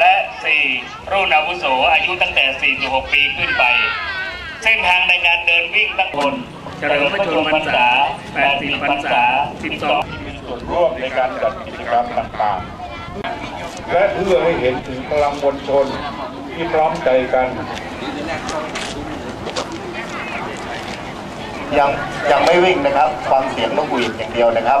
และ 4 รุ่นอาวุโสอายุตั้งแต่ 46 ปีขึ้นไป เส้นทางในการเดินวิ่งตั้งบนเฉลิมพระชนมพรรษา 80 พรรษา 12มีส่วนร่วมในการจัดกิจกรรมต่างๆ และเพื่อให้เห็นถึงพลังมวลชนที่พร้อมใจกันยังยังไม่วิ่งนะครับ ฟังเสียงนกหวีดอย่างเดียวนะครับ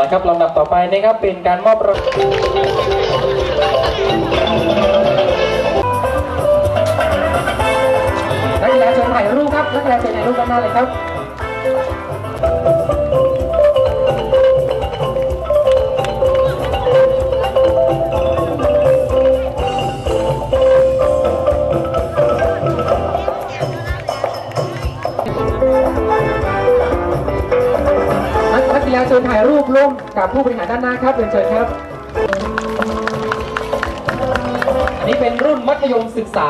ละครับลำดับต่อไปนะครับเป็นการมอบรางนักกีฬาเชิญถ่ายรูปครับนักกีฬาเชิญถ่ายรูปด้านหน้าเลยครับ นักนักกีฬาเชิญถ่ายรูปร่วมกับผู้บริหารด้านหน้าครับเรียนเชิญครับ อันนี้เป็นรุ่นมัธยมศึกษา